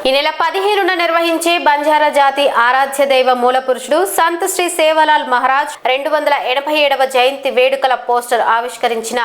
ఈ నెల పదిహేనున నిర్వహించే బంజారా జాతి ఆరాధ్య దైవ మూల పురుషుడు సంత్ శ్రీ సేవలాల్ మహారాజ్ రెండు వందల ఎనభై ఏడవ జయంతి వేడుకల పోస్టర్ ఆవిష్కరించిన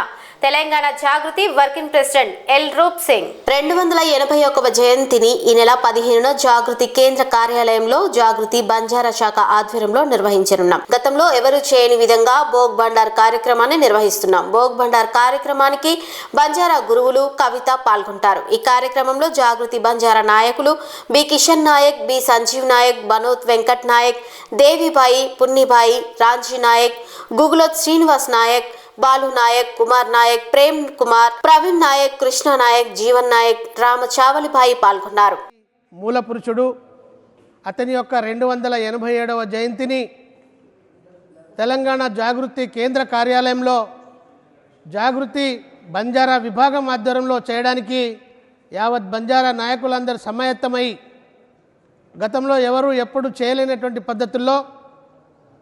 Telangana Jagruthi working president L Roop Singh. రెండు వందల ఎనభై ఒకవ జయంతిని ఈ నెల పదిహేనున జాగృతి కేంద్ర కార్యాలయంలో జాగృతి బంజారా శాఖ ఆధ్వర్యంలో నిర్వహించనున్నాం. గతంలో ఎవరు చేయని విధంగా భోగ్ బండార్ కార్యక్రమాన్ని నిర్వహిస్తున్నాం. భోగ్ బండార్ కార్యక్రమానికి బంజారా గురువులు కవిత పాల్గొంటారు. ఈ కార్యక్రమంలో జాగృతి బంజారా నాయకులు బి కిషన్ నాయక్ బి సంజీవ్ నాయక్ బనోత్ వెంకట్ నాయక్ దేవిబాయి పున్నిబాయి రాంజీ నాయక్ గుగులోత్ శ్రీనివాస్ నాయక్ బాలు నాయక్ కుమార్ నాయక్ ప్రేమ్ కుమార్ ప్రవీణ్ నాయక్ కృష్ణ నాయక్ జీవన్ నాయక్ రామ చావలిభాయి పాల్గొన్నారు. మూల పురుషుడు అతని యొక్క రెండు వందల ఎనభై ఏడవ జయంతిని తెలంగాణ జాగృతి కేంద్ర కార్యాలయంలో జాగృతి బంజారా విభాగం ఆధ్వర్యంలో చేయడానికి యావత్ బంజారా నాయకులందరూ సమాయత్తమై గతంలో ఎవరు ఎప్పుడు చేయలేనటువంటి పద్ధతుల్లో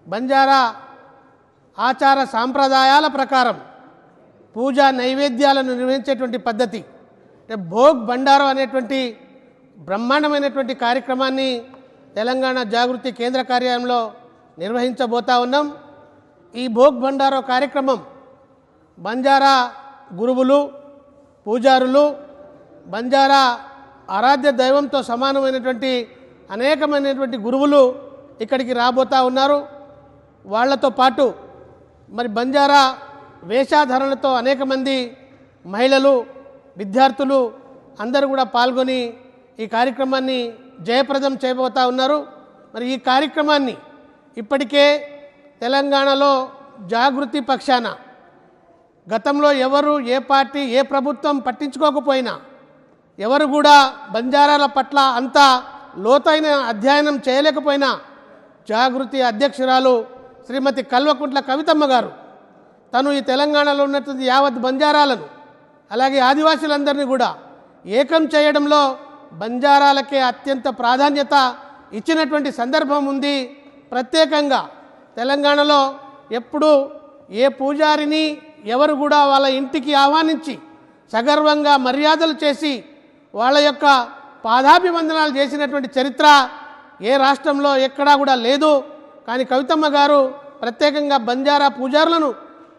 బంజారా ఆచార సాంప్రదాయాల ప్రకారం పూజా నైవేద్యాలను నిర్వహించేటువంటి పద్ధతి. అంటే భోగ్ బండారం అనేటువంటి బ్రహ్మాండమైనటువంటి కార్యక్రమాన్ని తెలంగాణ జాగృతి కేంద్ర కార్యాలయంలో నిర్వహించబోతా ఉన్నాం. ఈ భోగ్ బండారో కార్యక్రమం బంజారా గురువులు పూజారులు బంజారా ఆరాధ్య దైవంతో సమానమైనటువంటి అనేకమైనటువంటి గురువులు ఇక్కడికి రాబోతా ఉన్నారు. వాళ్ళతో పాటు మరి బంజారా వేషాధారణతో అనేక మంది మహిళలు విద్యార్థులు అందరూ కూడా పాల్గొని ఈ కార్యక్రమాన్ని జయప్రదం చేయబోతా ఉన్నారు. మరి ఈ కార్యక్రమాన్ని ఇప్పటికే తెలంగాణలో జాగృతి పక్షాన గతంలో ఎవరు ఏ పార్టీ ఏ ప్రభుత్వం పట్టించుకోకపోయినా ఎవరు కూడా బంజారాల పట్ల అంత లోతైన అధ్యయనం చేయలేకపోయినా జాగృతి అధ్యక్షురాలు శ్రీమతి కల్వకుంట్ల కవితమ్మ గారు. తను ఈ తెలంగాణలో ఉన్నటువంటి యావత్ బంజారాలను అలాగే ఆదివాసులందరినీ కూడా ఏకం చేయడంలో బంజారాలకే అత్యంత ప్రాధాన్యత ఇచ్చినటువంటి సందర్భం ఉంది. ప్రత్యేకంగా తెలంగాణలో ఎప్పుడు ఏ పూజారిని ఎవరు కూడా వాళ్ళ ఇంటికి ఆహ్వానించి సగర్వంగా మర్యాదలు చేసి వాళ్ళ యొక్క పాదాభివందనాలు చేసినటువంటి చరిత్ర ఏ రాష్ట్రంలో ఎక్కడా కూడా లేదు. కానీ కవితమ్మ గారు ప్రత్యేకంగా బంజారా పూజారులను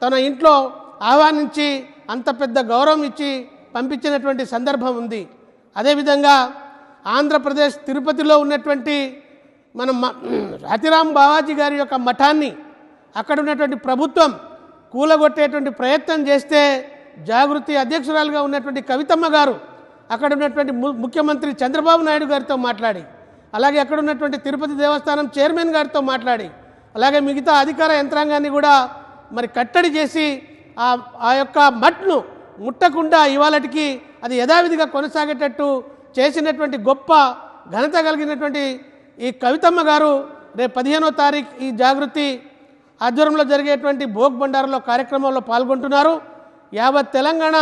తన ఇంట్లో ఆహ్వానించి అంత పెద్ద గౌరవం ఇచ్చి పంపించినటువంటి సందర్భం ఉంది. అదేవిధంగా ఆంధ్రప్రదేశ్ తిరుపతిలో ఉన్నటువంటి మన మ- రతిరామ్ బావాజీ గారి యొక్క మఠాన్ని అక్కడ ఉన్నటువంటి ప్రభుత్వం కూలగొట్టేటువంటి ప్రయత్నం చేస్తే జాగృతి అధ్యక్షురాలుగా ఉన్నటువంటి కవితమ్మ గారు అక్కడ ఉన్నటువంటి ము- ముఖ్యమంత్రి చంద్రబాబు నాయుడు గారితో మాట్లాడి అలాగే అక్కడ ఉన్నటువంటి తిరుపతి దేవస్థానం చైర్మన్ గారితో మాట్లాడి అలాగే మిగతా అధికార యంత్రాంగాన్ని కూడా మరి కట్టడి చేసి ఆ ఆ యొక్క మట్ను ముట్టకుండా ఇవాళటికి అది యథావిధిగా కొనసాగేటట్టు చేసినటువంటి గొప్ప ఘనత కలిగినటువంటి ఈ కవితమ్మ గారు రేపు పదిహేనో తారీఖు ఈ జాగృతి ఆధ్వర్యంలో జరిగేటువంటి భోగ్ భండారంలో కార్యక్రమంలో పాల్గొంటున్నారు. యావత్ తెలంగాణ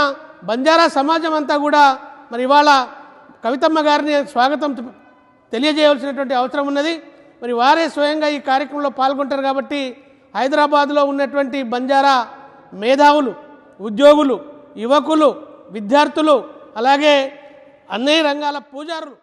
బంజారా సమాజం అంతా కూడా మరి ఇవాళ కవితమ్మ గారిని స్వాగతం తెలియజేయవలసినటువంటి అవసరం ఉన్నది. మరి వారే స్వయంగా ఈ కార్యక్రమంలో పాల్గొంటారు కాబట్టి హైదరాబాద్లో ఉన్నటువంటి బంజారా మేధావులు ఉద్యోగులు యువకులు విద్యార్థులు అలాగే అన్ని రంగాల పూజారులు